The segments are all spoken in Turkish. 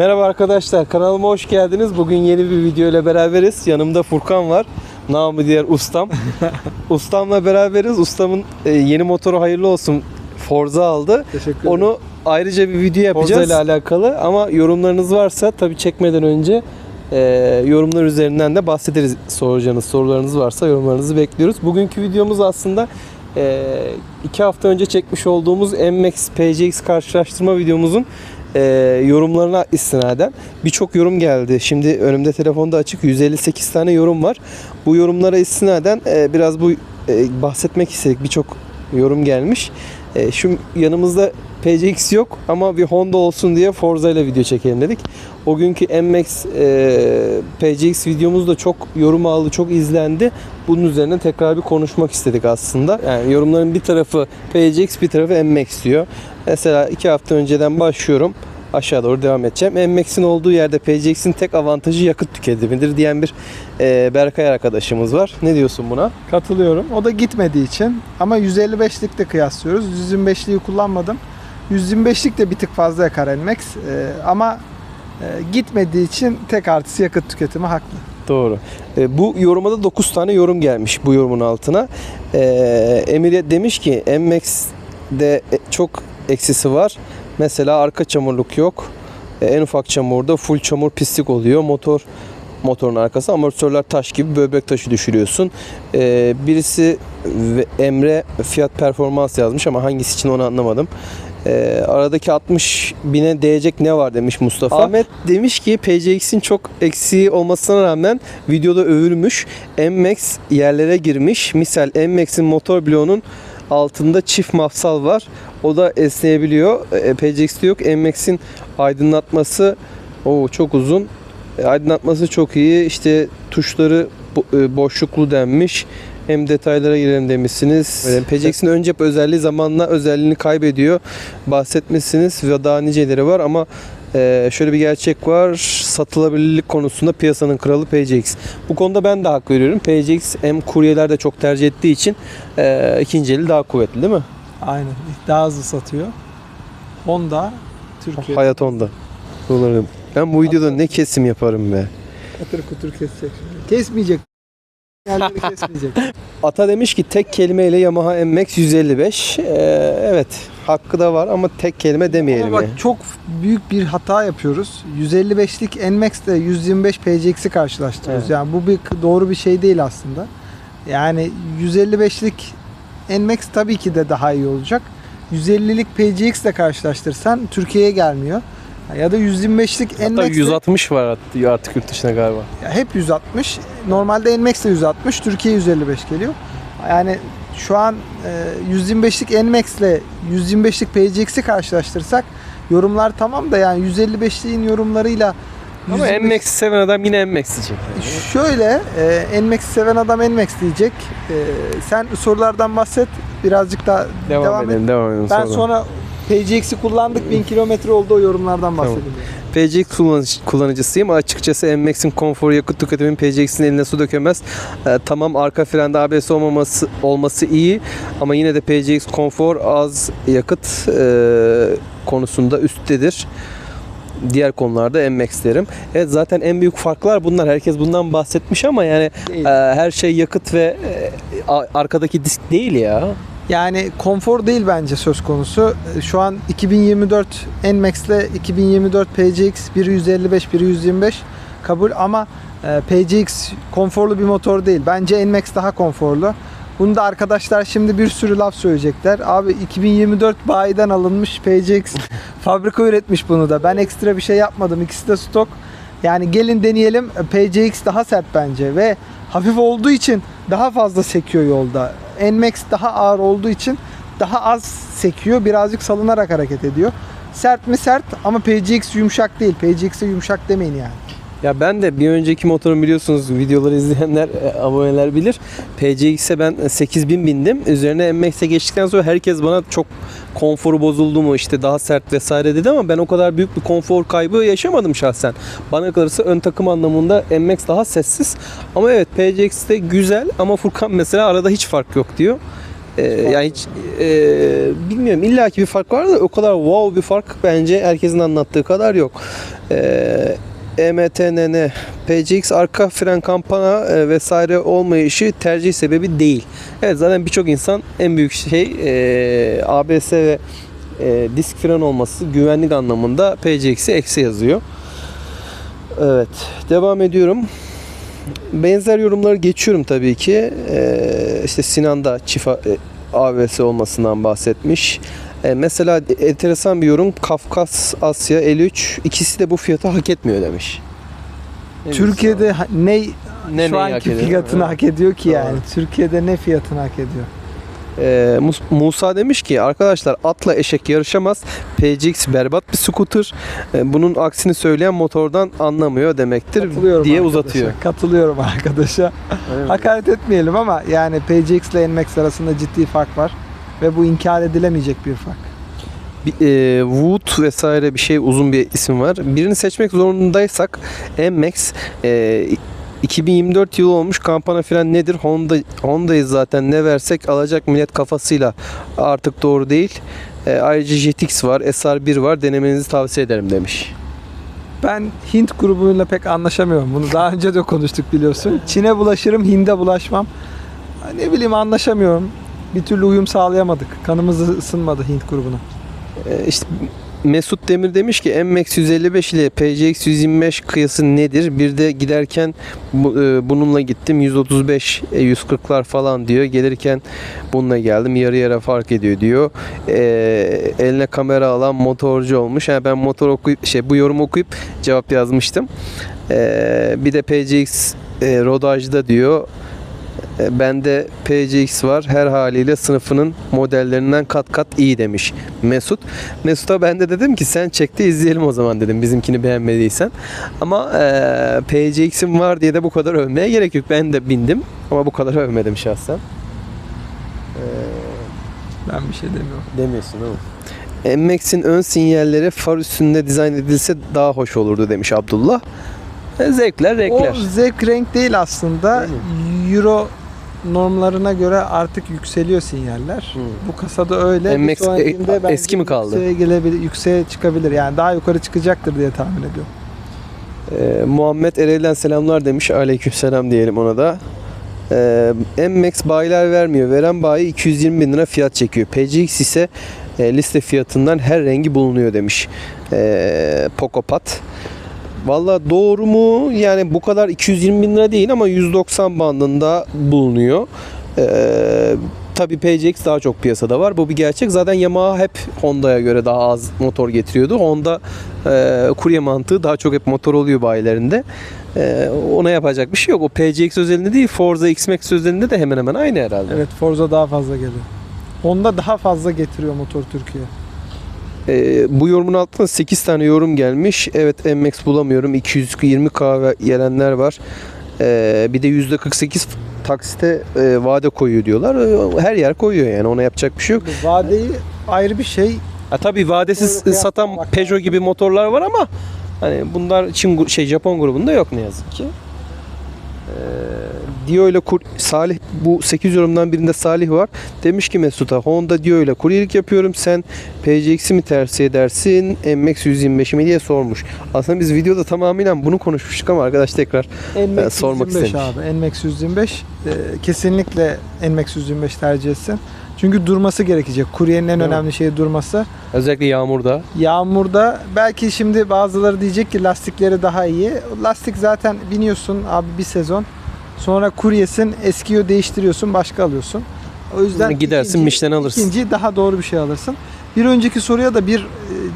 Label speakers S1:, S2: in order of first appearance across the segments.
S1: Merhaba arkadaşlar, kanalıma hoş geldiniz. Bugün yeni bir video ile beraberiz. Yanımda Furkan var. Namı diğer ustam. Ustamla beraberiz. Ustamın e, yeni motoru hayırlı olsun. Forza aldı.
S2: Teşekkür
S1: Onu ayrıca bir video yapacağız. Forza ile alakalı ama yorumlarınız varsa tabii çekmeden önce e, yorumlar üzerinden de bahsederiz. Soracağınız sorularınız varsa yorumlarınızı bekliyoruz. Bugünkü videomuz aslında e, iki hafta önce çekmiş olduğumuz MX PCX karşılaştırma videomuzun e, yorumlarına istinaden birçok yorum geldi. Şimdi önümde telefonda açık 158 tane yorum var. Bu yorumlara istinaden e, biraz bu e, bahsetmek istedik. Birçok yorum gelmiş. E, şu yanımızda PCX yok ama bir Honda olsun diye Forza ile video çekelim dedik. O günkü MX e, PCX videomuz da çok yorum aldı, çok izlendi. Bunun üzerine tekrar bir konuşmak istedik aslında. Yani yorumların bir tarafı PCX, bir tarafı MX diyor. Mesela iki hafta önceden başlıyorum. Aşağı doğru devam edeceğim. MX'in olduğu yerde PCX'in tek avantajı yakıt tüketimidir diyen bir e, Berkay arkadaşımız var. Ne diyorsun buna?
S2: Katılıyorum. O da gitmediği için ama 155'lik de kıyaslıyoruz. 125'liği kullanmadım. 125'lik de bir tık fazla yakar NMAX. Ee, ama e, gitmediği için tek artısı yakıt tüketimi haklı.
S1: Doğru. E, bu yoruma da 9 tane yorum gelmiş bu yorumun altına. E, Emir demiş ki MX'de çok eksisi var. Mesela arka çamurluk yok. E, en ufak çamurda full çamur pislik oluyor. Motor motorun arkası amortisörler taş gibi böbrek taşı düşürüyorsun. E, birisi Emre fiyat performans yazmış ama hangisi için onu anlamadım. E, aradaki 60 bine değecek ne var demiş Mustafa. Ahmet demiş ki PCX'in çok eksiği olmasına rağmen videoda övülmüş. MX yerlere girmiş. Misal MX'in motor bloğunun altında çift mafsal var. O da esneyebiliyor. E, yok. MX'in aydınlatması o çok uzun. E, aydınlatması çok iyi. İşte tuşları bo- e, boşluklu denmiş. Hem detaylara girelim demişsiniz. E, PCX'in ön cep özelliği zamanla özelliğini kaybediyor. Bahsetmişsiniz ve daha niceleri var ama e, şöyle bir gerçek var. Satılabilirlik konusunda piyasanın kralı PCX. Bu konuda ben de hak veriyorum. PCX hem kuryeler de çok tercih ettiği için e, ikinci eli daha kuvvetli değil mi?
S2: Aynen. Daha hızlı satıyor. Honda Türkiye
S1: Hayat onda. Umarım. Ben bu videoda ne kesim yaparım be.
S2: katır kutur kesecek. Kesmeyecek. Yerleri kesmeyecek.
S1: Ata demiş ki tek kelimeyle Yamaha MX 155. Ee, evet hakkı da var ama tek kelime demeyelim.
S2: Ama bak
S1: yani.
S2: çok büyük bir hata yapıyoruz. 155'lik NMAX ile 125 PCX'i karşılaştırıyoruz.
S1: Evet.
S2: Yani bu bir doğru bir şey değil aslında. Yani 155'lik NMAX tabii ki de daha iyi olacak. 150'lik PCX ile karşılaştırsan Türkiye'ye gelmiyor. Ya da 125'lik
S1: Hatta
S2: NMAX 'le-
S1: 160 var artık yurt dışına galiba.
S2: ya hep 160. Normalde NMAX de 160. Türkiye 155 geliyor. Yani şu an e, 125'lik NMAX ile 125'lik PCX'i karşılaştırsak yorumlar tamam da yani 155'liğin yorumlarıyla
S1: Ama
S2: 125
S1: MX seven adam yine MX diyecek.
S2: Şöyle e, NMAX seven adam NMAX diyecek. E, sen sorulardan bahset. Birazcık daha
S1: Devam,
S2: devam, et.
S1: edelim, devam edelim.
S2: Ben
S1: sonra.
S2: sonra PCX'i kullandık 1000 kilometre oldu o yorumlardan bahsedeyim.
S1: PCX kullanıcı- kullanıcısıyım. Açıkçası MX'in konforu yakıt tüketimin PCX'in eline su dökemez. Ee, tamam arka frende ABS olmaması olması iyi ama yine de PCX konfor az yakıt e, konusunda üsttedir. Diğer konularda MX derim. Evet zaten en büyük farklar bunlar. Herkes bundan bahsetmiş ama yani e, her şey yakıt ve e, arkadaki disk değil ya.
S2: Yani konfor değil bence söz konusu. E, Şu an 2024 NMAX ile 2024 PCX biri 155 biri 125 kabul ama e, PCX konforlu bir motor değil. Bence NMAX daha konforlu. Bunu da arkadaşlar şimdi bir sürü laf söyleyecekler. Abi 2024 bayiden alınmış PCX fabrika üretmiş bunu da. Ben ekstra bir şey yapmadım. İkisi de stok. Yani gelin deneyelim. PCX daha sert bence ve hafif olduğu için daha fazla sekiyor yolda. NMAX daha ağır olduğu için daha az sekiyor. Birazcık salınarak hareket ediyor. Sert mi sert ama PCX yumuşak değil. PCX'e yumuşak demeyin yani.
S1: Ya ben de bir önceki motorum biliyorsunuz videoları izleyenler, e, aboneler bilir. PCX'e ben 8000 bindim. Üzerine MX'e geçtikten sonra herkes bana çok konforu bozuldu mu işte daha sert vesaire dedi ama ben o kadar büyük bir konfor kaybı yaşamadım şahsen. Bana kalırsa ön takım anlamında MX daha sessiz. Ama evet PCX'te güzel ama Furkan mesela arada hiç fark yok diyor. Ee, yani hiç e, bilmiyorum illaki bir fark var da o kadar wow bir fark bence herkesin anlattığı kadar yok. Ee, EMTNN, PCX arka fren kampana e, vesaire olmayışı tercih sebebi değil. Evet zaten birçok insan en büyük şey e, ABS ve e, disk fren olması güvenlik anlamında PCX'i eksi yazıyor. Evet devam ediyorum. Benzer yorumları geçiyorum tabii ki. Ee, işte Sinan da çift A- e, olmasından bahsetmiş. Ee, mesela enteresan bir yorum. Kafkas Asya 53 ikisi de bu fiyatı hak etmiyor demiş. Ne
S2: Türkiye'de ha- ne,
S1: ne
S2: şu
S1: hak
S2: anki
S1: ediyor?
S2: fiyatını hak ediyor ki
S1: Doğru.
S2: yani. Türkiye'de ne fiyatını hak ediyor?
S1: Ee, Mus- Musa demiş ki arkadaşlar atla eşek yarışamaz. PCX berbat bir scooter. Ee, bunun aksini söyleyen motordan anlamıyor demektir
S2: Katılıyorum
S1: diye
S2: arkadaşa.
S1: uzatıyor.
S2: Katılıyorum arkadaşa. Hakaret etmeyelim ama yani PCX ile NMAX arasında ciddi fark var. Ve bu inkar edilemeyecek bir fark.
S1: Bir, e, Wood vesaire bir şey uzun bir isim var. Birini seçmek zorundaysak MX e, 2024 yılı olmuş kampana fren nedir? Honda Honda'yı zaten ne versek alacak millet kafasıyla artık doğru değil. E, ayrıca JetX var, SR1 var. Denemenizi tavsiye ederim demiş.
S2: Ben Hint grubuyla pek anlaşamıyorum. Bunu daha önce de konuştuk biliyorsun. Çin'e bulaşırım, Hind'e bulaşmam. Ne bileyim anlaşamıyorum. Bir türlü uyum sağlayamadık. Kanımız ısınmadı Hint grubuna.
S1: E, işte Mesut Demir demiş ki MX 155 ile PCX 125 kıyası nedir? Bir de giderken e, bununla gittim 135 e, 140'lar falan diyor. Gelirken bununla geldim yarı yarı fark ediyor diyor. E, eline kamera alan motorcu olmuş. Yani ben motor okuyup şey bu yorumu okuyup cevap yazmıştım. E, bir de PCX e, rodajda diyor. E, Bende PCX var. Her haliyle sınıfının modellerinden kat kat iyi demiş Mesut. Mesut'a ben de dedim ki sen çek de izleyelim o zaman dedim bizimkini beğenmediysen. Ama e, PCX'im var diye de bu kadar övmeye gerek yok. Ben de bindim ama bu kadar övmedim şahsen. E,
S2: Ben bir şey demiyorum.
S1: demiyorsun ama. MX'in ön sinyalleri far üstünde dizayn edilse daha hoş olurdu demiş Abdullah. E, zevkler renkler.
S2: O zevk renk değil aslında. Euro normlarına göre artık yükseliyor sinyaller.
S1: Hmm.
S2: Bu kasada öyle.
S1: MX e-
S2: bence
S1: eski mi kaldı?
S2: Yükseğe, gelebilir, yükseğe çıkabilir. Yani daha yukarı çıkacaktır diye tahmin ediyorum.
S1: Ee, Muhammed Ereğli'den selamlar demiş. Aleykümselam diyelim ona da. Ee, MX bayiler vermiyor. Veren bayi 220 bin lira fiyat çekiyor. PCX ise e, liste fiyatından her rengi bulunuyor demiş. Ee, Pocopat. Valla doğru mu? Yani bu kadar 220 bin lira değil ama 190 bandında bulunuyor. Ee, Tabii PCX daha çok piyasada var. Bu bir gerçek. Zaten Yamaha hep Honda'ya göre daha az motor getiriyordu. Honda e, kurye mantığı daha çok hep motor oluyor bayilerinde. E, ona yapacak bir şey yok. O PCX özelinde değil, Forza X-Max özelinde de hemen hemen aynı herhalde.
S2: Evet Forza daha fazla geliyor. Honda daha fazla getiriyor motor Türkiye.
S1: E, bu yorumun altına 8 tane yorum gelmiş. Evet MX bulamıyorum. 220K gelenler var. E, bir de %48 taksite e, vade koyuyor diyorlar. E, Her yer koyuyor yani ona yapacak bir şey yok.
S2: Vadeyi ayrı bir şey.
S1: Ha, tabii vadesiz
S2: kıyasla
S1: satan Peugeot gibi motorlar var ama hani bunlar Çin şey Japon grubunda yok ne yazık ki. Ee, Dio ile kur- Salih bu 8 yorumdan birinde Salih var. Demiş ki Mesut'a Honda Dio ile kuryelik yapıyorum. Sen PCX'i mi tercih edersin? MX 125 mi diye sormuş. Aslında biz videoda tamamen bunu konuşmuştuk ama arkadaş tekrar
S2: NMAX
S1: sormak
S2: 125
S1: istemiş.
S2: abi. NMAX 125 e, kesinlikle NMAX 125 tercih etsin. Çünkü durması gerekecek. Kuryenin en
S1: Değil mi?
S2: önemli şeyi durması.
S1: özellikle yağmurda
S2: Yağmurda belki şimdi bazıları diyecek ki lastikleri daha iyi. Lastik zaten biniyorsun abi bir sezon. Sonra kuryesin eskiyor değiştiriyorsun başka alıyorsun. O yüzden
S1: Gidersin, Michelin alırsın.
S2: ikinci daha doğru bir şey alırsın. Bir önceki soruya da bir e,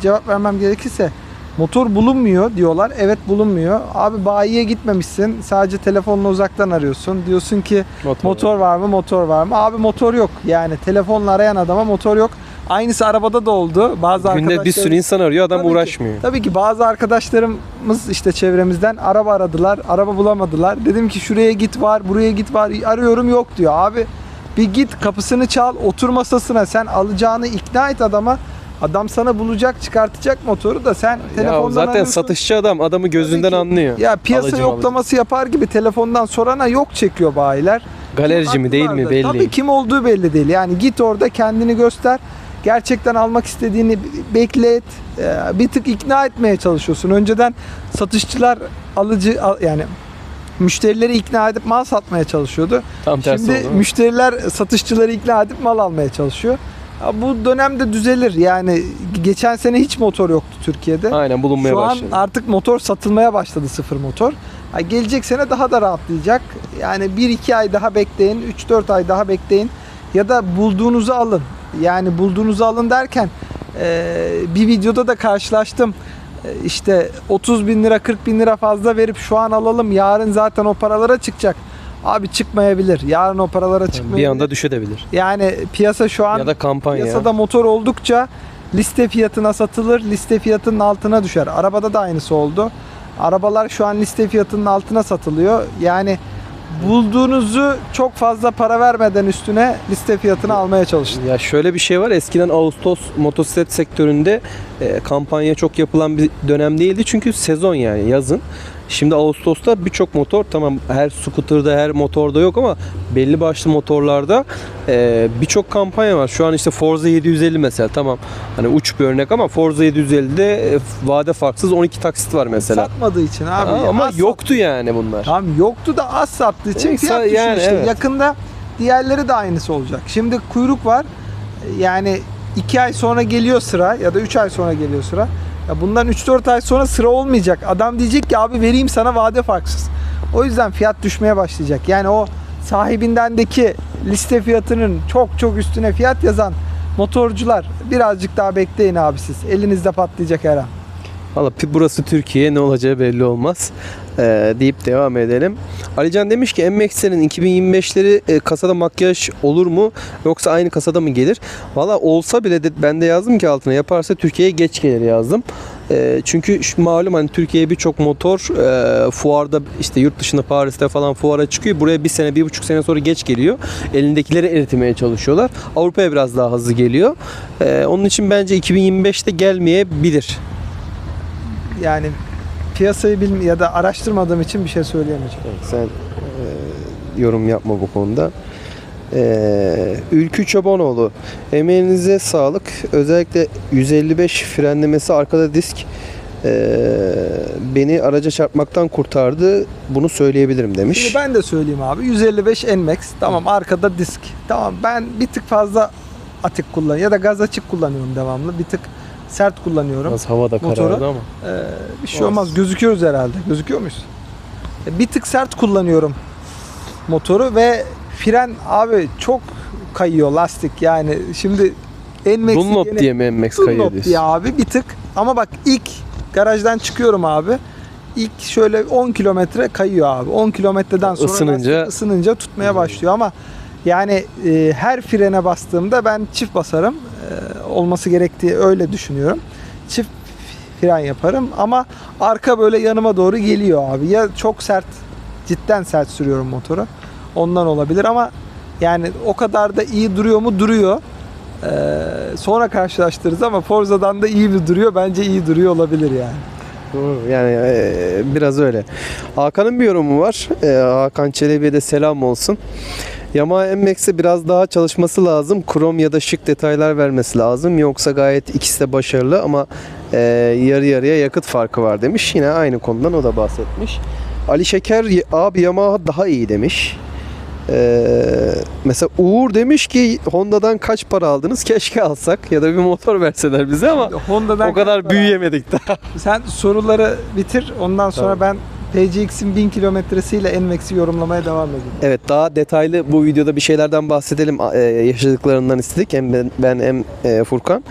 S2: cevap vermem gerekirse motor bulunmuyor diyorlar. Evet bulunmuyor. Abi bayiye gitmemişsin. Sadece telefonla uzaktan arıyorsun. Diyorsun ki Motor var mı? Motor var mı? Abi motor yok. Yani telefonla arayan adama motor yok. Aynısı arabada da oldu. Bazı
S1: Günde bir sürü insan arıyor adam
S2: Tabii ki.
S1: uğraşmıyor.
S2: Tabii ki bazı arkadaşlarımız işte çevremizden araba aradılar. Araba bulamadılar. Dedim ki şuraya git var, buraya git var. Arıyorum yok diyor. Abi bir git kapısını çal, otur masasına. Sen alacağını ikna et adama. Adam sana bulacak, çıkartacak motoru da sen telefondan
S1: Ya zaten
S2: arıyorsun.
S1: satışçı adam adamı gözünden
S2: Tabii ki.
S1: anlıyor.
S2: Ya piyasa
S1: Alıcı
S2: yoklaması yapar gibi telefondan sorana yok çekiyor bayiler.
S1: Galerici mi değil mi belli
S2: Tabii kim olduğu belli değil. Yani git orada kendini göster. Gerçekten almak istediğini beklet. Ee, Bir tık ikna etmeye çalışıyorsun. Önceden satışçılar alıcı al- yani müşterileri ikna edip mal satmaya çalışıyordu.
S1: Tam tersi
S2: Şimdi
S1: oldu.
S2: müşteriler satışçıları ikna edip mal almaya çalışıyor. Ya bu dönemde düzelir. Yani geçen sene hiç motor yoktu Türkiye'de.
S1: Aynen bulunmaya
S2: Şu an
S1: başladı.
S2: artık motor satılmaya başladı sıfır motor. Ha, gelecek sene daha da rahatlayacak. Yani 1-2 ay daha bekleyin, 3-4 ay daha bekleyin. Ya da bulduğunuzu alın. Yani bulduğunuzu alın derken e, bir videoda da karşılaştım. E, işte 30 bin lira 40 bin lira fazla verip şu an alalım yarın zaten o paralara çıkacak. Abi çıkmayabilir. Yarın o paralara çıkmayabilir.
S1: Bir anda düşedebilir.
S2: Yani piyasa şu an
S1: Ya da kampanya.
S2: Piyasada motor oldukça liste fiyatına satılır, liste fiyatının altına düşer. Arabada da aynısı oldu. Arabalar şu an liste fiyatının altına satılıyor. Yani bulduğunuzu çok fazla para vermeden üstüne liste fiyatını almaya çalışın.
S1: Ya şöyle bir şey var. Eskiden Ağustos motosiklet sektöründe e, kampanya çok yapılan bir dönem değildi. Çünkü sezon yani yazın. Şimdi Ağustos'ta birçok motor tamam her scooter'da her motorda yok ama belli başlı motorlarda e, birçok kampanya var. Şu an işte Forza 750 mesela tamam hani uç bir örnek ama Forza 750'de e, vade farksız 12 taksit var mesela.
S2: Satmadığı için abi.
S1: Aa, ama
S2: az
S1: yoktu yani bunlar.
S2: Tamam yoktu da az sattığı için fiyat düşüyor
S1: yani evet.
S2: Yakında diğerleri de aynısı olacak. Şimdi kuyruk var. Yani 2 ay sonra geliyor sıra ya da 3 ay sonra geliyor sıra. Ya bundan 3-4 ay sonra sıra olmayacak. Adam diyecek ki abi vereyim sana vade farksız. O yüzden fiyat düşmeye başlayacak. Yani o sahibindendeki liste fiyatının çok çok üstüne fiyat yazan motorcular birazcık daha bekleyin abi siz. Elinizde patlayacak her an.
S1: Valla burası Türkiye ne olacağı belli olmaz Ee, deyip devam edelim. Alican demiş ki MX'lerin 2025'leri e, kasada makyaj olur mu yoksa aynı kasada mı gelir? Valla olsa bile de ben de yazdım ki altına yaparsa Türkiye'ye geç gelir yazdım. Ee, çünkü malum hani Türkiye'ye birçok motor e, fuarda işte yurt dışında Paris'te falan fuara çıkıyor. Buraya bir sene bir buçuk sene sonra geç geliyor. Elindekileri eritmeye çalışıyorlar. Avrupa'ya biraz daha hızlı geliyor. Ee, onun için bence 2025'te gelmeyebilir.
S2: Yani piyasayı bilmi ya da araştırmadığım için bir şey söyleyemeyeceğim.
S1: Sen e, yorum yapma bu konuda. E, Ülkü Çobanoğlu emeğinize sağlık. Özellikle 155 frenlemesi arkada disk e, beni araca çarpmaktan kurtardı. Bunu söyleyebilirim demiş.
S2: Şimdi ben de söyleyeyim abi. 155 NMAX. Tamam arkada disk. Tamam ben bir tık fazla atık kullanıyorum ya da gaz açık kullanıyorum devamlı. Bir tık sert kullanıyorum.
S1: Biraz havada
S2: Motoru.
S1: karardı ama.
S2: Ee, bir şey olmaz. Gözüküyoruz herhalde. Gözüküyor muyuz? E, Bir tık sert kullanıyorum motoru ve fren abi çok kayıyor lastik yani. Şimdi NMAX'i
S1: Dunlop diye mi MX kayıyor
S2: Dunlop
S1: diyorsun?
S2: diye abi bir tık. Ama bak ilk garajdan çıkıyorum abi. İlk şöyle 10 kilometre kayıyor abi. 10 kilometreden sonra
S1: Isınınca-
S2: lastik ısınınca tutmaya başlıyor ama yani e, her frene bastığımda ben çift basarım. E, olması gerektiği öyle düşünüyorum. Çift fren yaparım ama arka böyle yanıma doğru geliyor abi. Ya çok sert cidden sert sürüyorum motoru. Ondan olabilir ama yani o kadar da iyi duruyor mu? Duruyor. Ee, sonra karşılaştırırız ama Forza'dan da iyi bir duruyor. Bence iyi duruyor olabilir yani.
S1: Yani e, biraz öyle. Hakan'ın bir yorumu var. E, Hakan Çelebi'ye de selam olsun. Yamaha MX'e biraz daha çalışması lazım. Krom ya da şık detaylar vermesi lazım. Yoksa gayet ikisi de başarılı ama e, yarı yarıya yakıt farkı var demiş. Yine aynı konudan o da bahsetmiş. Ali Şeker abi Yamaha daha iyi demiş. Ee, mesela Uğur demiş ki Honda'dan kaç para aldınız? Keşke alsak ya da bir motor verseler bize ama
S2: Honda'dan
S1: o kadar büyüyemedik daha.
S2: Sen soruları bitir. Ondan sonra
S1: Tamam.
S2: ben PCX'in 1000 kilometresiyle NMAX'i yorumlamaya devam edeyim.
S1: Evet daha detaylı bu videoda bir şeylerden bahsedelim e, yaşadıklarından istedik hem ben, ben hem e, Furkan.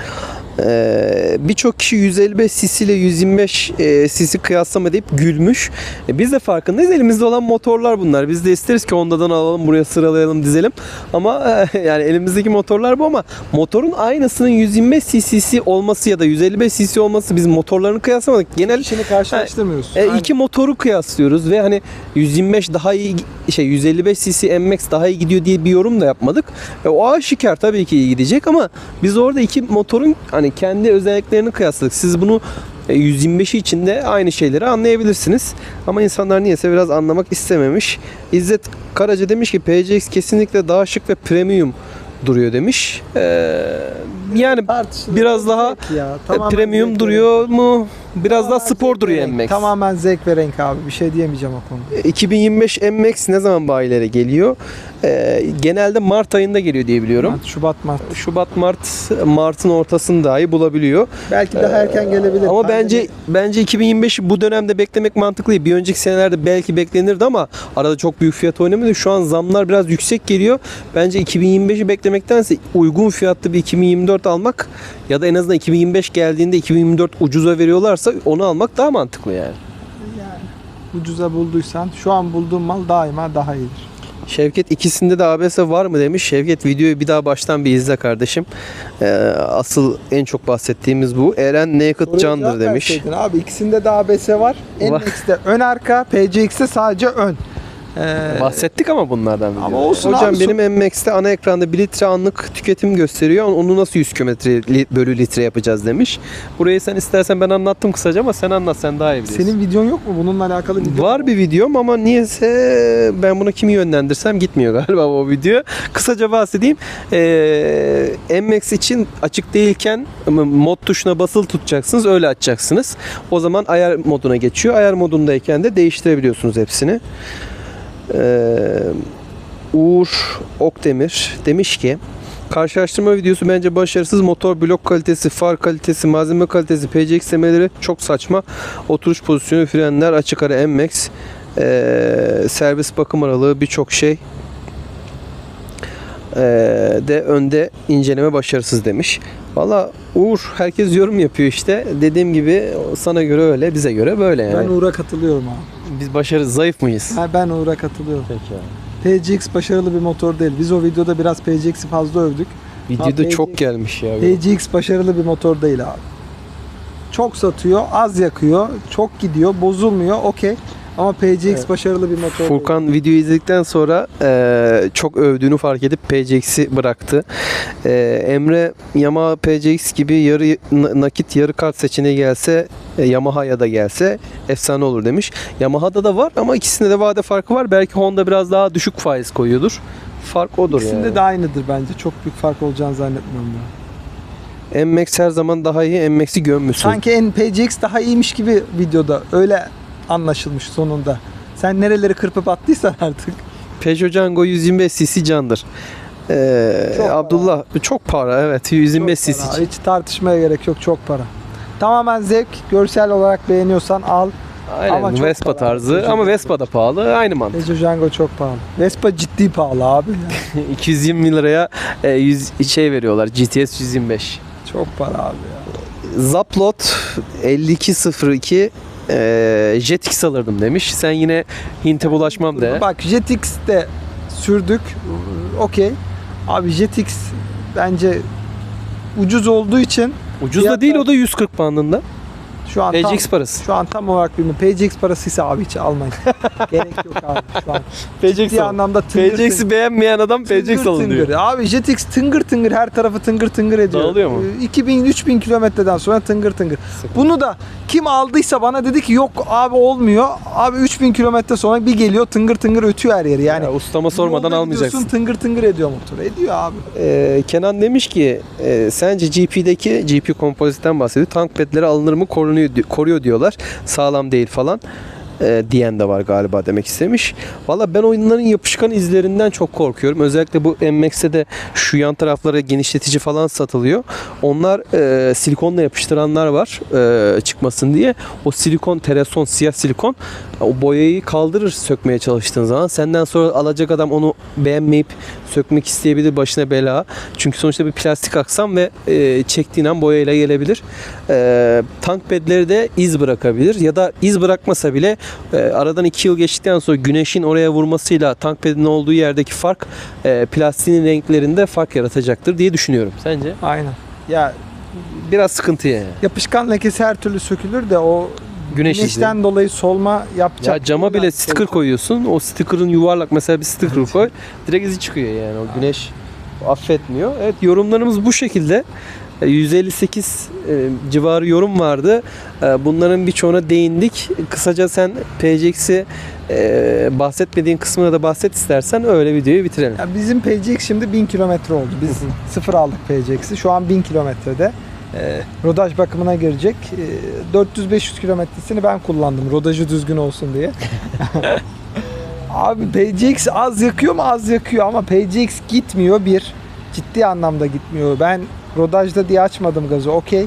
S1: E, Birçok kişi 155 cc ile 125 e, cc kıyaslama deyip gülmüş. E, biz de farkındayız elimizde olan motorlar bunlar. Biz de isteriz ki Honda'dan alalım buraya sıralayalım dizelim. Ama e, yani elimizdeki motorlar bu ama motorun aynısının 125 cc'si olması ya da 155 cc olması biz motorlarını kıyaslamadık. Genel
S2: İkisini karşılaştırmıyoruz.
S1: e, iki motoru kıyaslıyoruz ve hani 125 daha iyi şey 155 cc MX daha iyi gidiyor diye bir yorum da yapmadık. E, o aşikar tabii ki iyi gidecek ama biz orada iki motorun hani kendi özelliklerini kıyasladık. Siz bunu E, 125'i için de aynı şeyleri anlayabilirsiniz. Ama insanlar niyeyse biraz anlamak istememiş. İzzet Karaca demiş ki PCX kesinlikle daha şık ve premium duruyor demiş. Ee, yani
S2: Tartışılır.
S1: Biraz daha,
S2: Zevk ya.
S1: e,
S2: Tamamen
S1: premium duruyor mu? Biraz daha
S2: renk.
S1: spor
S2: Tamamen
S1: duruyor
S2: zevk ve renk.
S1: MX.
S2: Tamamen zevk ve renk abi. Bir şey diyemeyeceğim o konuda.
S1: 2025 MX ne zaman bayilere geliyor? Ee, genelde Mart ayında geliyor diye biliyorum.
S2: Mart, Şubat, Mart.
S1: Şubat, Mart, Mart'ın ortasını dahi bulabiliyor.
S2: Belki daha erken gelebilir.
S1: Ama
S2: Ben
S1: bence bence 2025'i bu dönemde beklemek mantıklı değil. Bir önceki senelerde belki beklenirdi ama arada çok büyük fiyat oynamadı. Şu an zamlar biraz yüksek geliyor. Bence 2025'i beklemektense uygun fiyatlı bir 2024 almak ya da en azından 2025 geldiğinde 2024 ucuza veriyorlarsa onu almak daha mantıklı yani.
S2: yani ucuza bulduysan şu an bulduğun mal daima daha iyidir.
S1: Şevket ikisinde de ABS var mı demiş. Şevket videoyu bir daha baştan bir izle kardeşim. Ee, asıl en çok bahsettiğimiz bu. Eren Naked
S2: Soruya
S1: Candır demiş.
S2: Abi ikisinde de ABS var.
S1: Var.
S2: NX'de ön arka, PCX'de sadece ön. Ee,
S1: Bahsettik ama bunlardan videoda.
S2: Ama olsun
S1: Hocam
S2: abi,
S1: benim MX'te ana ekranda 1 litre anlık tüketim gösteriyor. Onu nasıl 100 kilometre li- bölü litre yapacağız demiş. Burayı sen istersen ben anlattım kısaca ama sen anlat sen daha iyi biliyorsun.
S2: senin videon yok mu? Bununla alakalı video
S1: Var bir videom ama niyeyse ben bunu kimi yönlendirsem gitmiyor galiba o video. Kısaca bahsedeyim. Ee, MX için açık değilken mod tuşuna basılı tutacaksınız. Öyle açacaksınız. O zaman ayar moduna geçiyor. Ayar modundayken de değiştirebiliyorsunuz hepsini. Ee, Uğur Okdemir demiş ki Karşılaştırma videosu bence başarısız. Motor blok kalitesi, far kalitesi, malzeme kalitesi, PCX semeleri çok saçma. Oturuş pozisyonu, frenler, açık ara MX, ee, servis bakım aralığı birçok şey ee, de önde inceleme başarısız demiş. Valla Uğur herkes yorum yapıyor işte. Dediğim gibi sana göre öyle, bize göre böyle yani.
S2: Ben Uğur'a katılıyorum abi.
S1: Biz başarı zayıf mıyız?
S2: Ha, ben Uğur'a katılıyorum.
S1: Peki abi.
S2: PCX başarılı bir motor değil. Biz o videoda biraz PCX'i fazla övdük.
S1: Videoda
S2: Abi,
S1: çok
S2: PCX
S1: gelmiş ya.
S2: PCX başarılı bir motor değil abi. Çok satıyor, az yakıyor, çok gidiyor, bozulmuyor, okey. Ama PCX
S1: Evet.
S2: başarılı bir motor.
S1: Furkan videoyu izledikten sonra e, çok övdüğünü fark edip PCX'i bıraktı. E, Emre Yamaha PCX gibi yarı na- nakit yarı kart seçeneği gelse e, Yamaha'ya da gelse efsane olur demiş. Yamaha'da da var ama ikisinde de vade farkı var. Belki Honda biraz daha düşük faiz koyuyordur. Fark odur
S2: İkisinde
S1: yani.
S2: de aynıdır bence. Çok büyük fark olacağını zannetmiyorum ben.
S1: MX her zaman daha iyi. MX'i gömmüşsün.
S2: Sanki en PCX daha iyiymiş gibi videoda. Öyle anlaşılmış sonunda. Sen nereleri kırpıp attıysan artık.
S1: Peugeot Django 125 cc candır. E,
S2: Çok
S1: Abdullah çok para evet 125
S2: Çok
S1: cc.
S2: para. Hiç tartışmaya gerek yok. Çok para. Tamamen zevk. Görsel olarak beğeniyorsan al.
S1: Aynen
S2: Ama
S1: Vespa
S2: pahalı.
S1: tarzı
S2: Çok
S1: ama. Vespa da pahalı aynı mantık.
S2: Peugeot Django çok pahalı. Vespa ciddi pahalı abi. ya.
S1: 220 liraya e, 100 şey veriyorlar GTS 125.
S2: çok para abi ya.
S1: Zaplot 5202 e, Jetix alırdım demiş. Sen yine Hint'e bulaşmam de.
S2: Bak Jetix'te sürdük. Okey. Abi Jetix bence ucuz olduğu için
S1: Ucuz da
S2: fiyatlar-
S1: değil o da 140 bandında.
S2: Şu an tam,
S1: PCX parası.
S2: şu an tam olarak bilmiyorum. PCX parasıysa abi hiç almayın. gerek yok abi şu an.
S1: PCX
S2: Ciddi anlamda tıngır.
S1: PCX'i beğenmeyen adam PCX alın diyor.
S2: Abi Jetix tıngır tıngır her tarafı tıngır tıngır ediyor.
S1: Dağılıyor mu?
S2: 2000-3000 kilometreden sonra tıngır tıngır. Bunu da kim aldıysa bana dedi ki yok abi olmuyor. Abi 3000 kilometre sonra bir geliyor tıngır tıngır ötüyor her yeri. Yani
S1: Ya ustama sormadan almayacaksın.
S2: Tıngır tıngır ediyor motor. Ediyor abi.
S1: Ee, Kenan demiş ki e, sence GP'deki GP kompozitten bahsediyor. Tank pedleri alınır mı korunuyor, di- koruyor diyorlar. Sağlam değil falan. e, diyen de var galiba demek istemiş. Valla ben oyunların yapışkan izlerinden çok korkuyorum. Özellikle bu MX'te de şu yan taraflara genişletici falan satılıyor. Onlar e, silikonla yapıştıranlar var e, çıkmasın diye. O silikon, tereson, siyah silikon o boyayı kaldırır sökmeye çalıştığın zaman. Senden sonra alacak adam onu beğenmeyip sökmek isteyebilir başına bela. Çünkü sonuçta bir plastik aksam ve e, çektiğin an boyayla gelebilir. E, tank pedleri de iz bırakabilir ya da iz bırakmasa bile e, aradan 2 yıl geçtikten sonra güneşin oraya vurmasıyla tank pedinin olduğu yerdeki fark e, plastiğin renklerinde fark yaratacaktır diye düşünüyorum. Sence?
S2: Aynen. Ya
S1: Biraz sıkıntı yani.
S2: yapışkan lekesi her türlü sökülür de o
S1: Güneş izi.
S2: güneşten dolayı solma yapacak.
S1: Ya cama bile
S2: İlla
S1: sticker
S2: olacak.
S1: koyuyorsun. O sticker'ın yuvarlak mesela bir sticker koy. Direkt izi çıkıyor yani. O güneş affetmiyor. Evet yorumlarımız bu şekilde. E, 158 e, civarı yorum vardı. E, bunların birçoğuna değindik. Kısaca sen PCX'i e, bahsetmediğin kısmına da bahset istersen öyle videoyu bitirelim.
S2: Ya bizim PCX şimdi 1000 kilometre oldu. Biz sıfır aldık PCX'i. Şu an 1000 kilometrede. Ee, rodaj bakımına girecek. Ee, 400-500 kilometresini ben kullandım. Rodajı düzgün olsun diye. Abi PCX az yakıyor mu? Az yakıyor ama PCX gitmiyor bir. Ciddi anlamda gitmiyor. Ben rodajda diye açmadım gazı okey.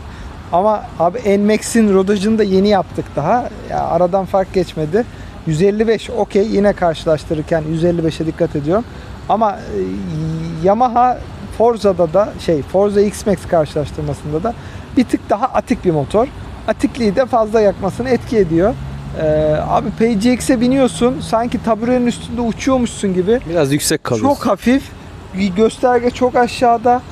S2: Ama abi NMAX'in rodajını da yeni yaptık daha. Ya aradan fark geçmedi. 155 okey yine karşılaştırırken 155'e dikkat ediyorum. Ama e, Yamaha Forza'da da şey Forza X-Max karşılaştırmasında da bir tık daha atik bir motor. Atikliği de fazla yakmasını etki ediyor. Ee, abi PCX'e biniyorsun sanki taburenin üstünde uçuyormuşsun gibi.
S1: Biraz yüksek kalıyorsun.
S2: Çok hafif. Gösterge çok aşağıda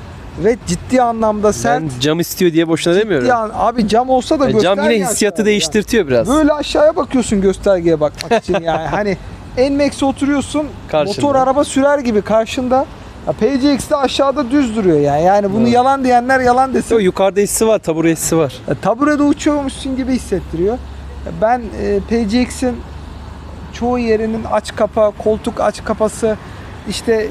S2: ve ciddi anlamda sert.
S1: ben cam istiyor diye boşuna demiyorum.
S2: Ciddi an- abi cam olsa da gösterge
S1: cam yine hissiyatı
S2: aşağıda.
S1: değiştirtiyor biraz.
S2: Böyle aşağıya bakıyorsun göstergeye bakmak için yani hani NMAX'e oturuyorsun
S1: Karşında.
S2: motor araba sürer gibi karşında ya PCX'de aşağıda düz duruyor yani. Yani bunu
S1: Evet.
S2: yalan diyenler yalan desin.
S1: O yukarıda hissi var, tabure hissi var.
S2: Ya, Taburede uçuyormuşsun gibi hissettiriyor. Ya, Ben e, PCX'in çoğu yerinin aç kapa, koltuk aç kapası, işte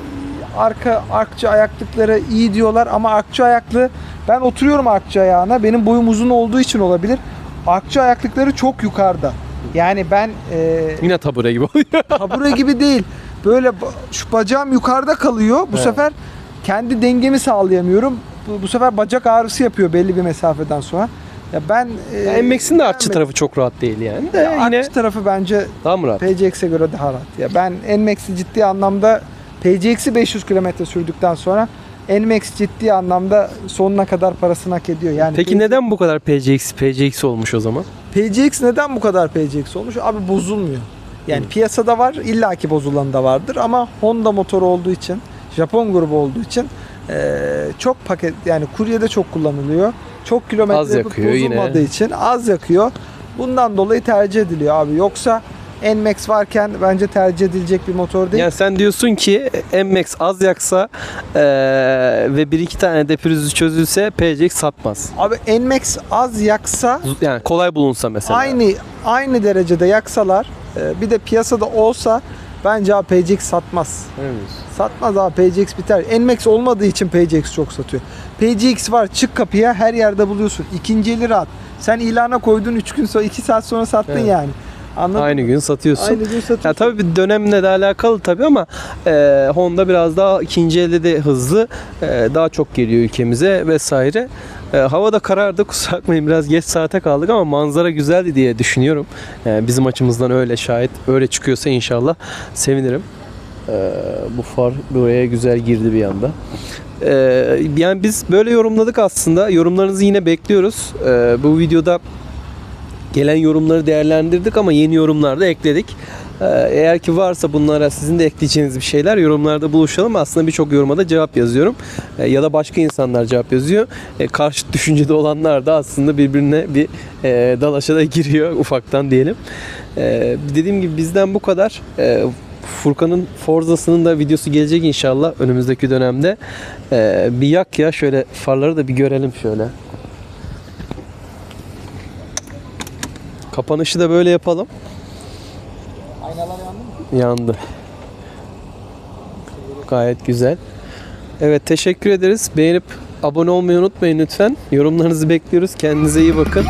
S2: arka arkçı ayaklıkları iyi diyorlar ama arkçı ayaklı ben oturuyorum arkçı ayağına. Benim boyum uzun olduğu için olabilir. Arkçı ayaklıkları çok yukarıda. Yani ben e,
S1: Yine tabure gibi oluyor.
S2: tabure gibi değil. Böyle şu bacağım yukarıda kalıyor. Bu
S1: Evet.
S2: sefer kendi dengemi sağlayamıyorum. Bu, bu sefer bacak ağrısı yapıyor belli bir mesafeden sonra. Ya ben e,
S1: Yani MX'in de artçı tarafı çok rahat değil yani. De
S2: Ya
S1: yine
S2: artçı tarafı bence
S1: daha mı rahat?
S2: PCX'e göre daha rahat. Ya ben NMAX'i ciddi anlamda PCX'i 500 km sürdükten sonra NMAX ciddi anlamda sonuna kadar parasını hak ediyor. Yani
S1: Peki neden bu kadar PCX PCX olmuş o zaman?
S2: PCX neden bu kadar PCX olmuş? Abi bozulmuyor. Yani
S1: Hı.
S2: piyasada var, illaki bozulan da vardır ama Honda motoru olduğu için, Japon grubu olduğu için eee, çok paket yani kuryede çok kullanılıyor. Çok kilometre
S1: Az
S2: yapıp
S1: yakıyor yine.
S2: bozulmadığı için az yakıyor. Bundan dolayı tercih ediliyor abi. Yoksa NMAX varken bence tercih edilecek bir motor değil.
S1: Yani sen diyorsun ki MX az yaksa eee, ve bir iki tane de pürüzü çözülse PCX satmaz.
S2: Abi NMAX az yaksa
S1: Yani kolay bulunsa mesela.
S2: aynı aynı derecede yaksalar e, bir de piyasada olsa bence abi PCX satmaz.
S1: Evet.
S2: Satmaz abi PCX biter. NMAX olmadığı için PCX çok satıyor. PCX var çık kapıya her yerde buluyorsun. İkinci eli rahat. Sen ilana koydun 3 gün sonra 2 saat sonra sattın
S1: Evet.
S2: yani. Anladın
S1: Aynı
S2: mı?
S1: gün satıyorsun.
S2: Aynı gün satıyorsun.
S1: Ya tabii bir dönemle de alakalı tabii ama e, Honda biraz daha ikinci elde de hızlı, e, daha çok geliyor ülkemize vesaire. E, hava da karardı kusura bakmayın biraz geç saate kaldık ama manzara güzeldi diye düşünüyorum. Yani bizim açımızdan öyle şayet öyle çıkıyorsa inşallah sevinirim. E, bu far buraya güzel girdi bir anda. Yani biz böyle yorumladık aslında. Yorumlarınızı yine bekliyoruz. Bu videoda gelen yorumları değerlendirdik ama yeni yorumlar da ekledik. Ee, Eğer ki varsa bunlara sizin de ekleyeceğiniz bir şeyler yorumlarda buluşalım. Aslında birçok yoruma da cevap yazıyorum. Ee, Ya da başka insanlar cevap yazıyor. Ee, Karşıt düşüncede olanlar da aslında birbirine bir e, dalaşa da giriyor ufaktan diyelim. Dediğim gibi bizden bu kadar. Furkan'ın Forza'sının da videosu gelecek inşallah önümüzdeki dönemde. Bir yak ya şöyle farları da bir görelim şöyle. Kapanışı da böyle yapalım.
S2: Aynalar yandı mı?
S1: Yandı. Gayet güzel. Evet teşekkür ederiz. Beğenip abone olmayı unutmayın lütfen. Yorumlarınızı bekliyoruz. Kendinize iyi bakın.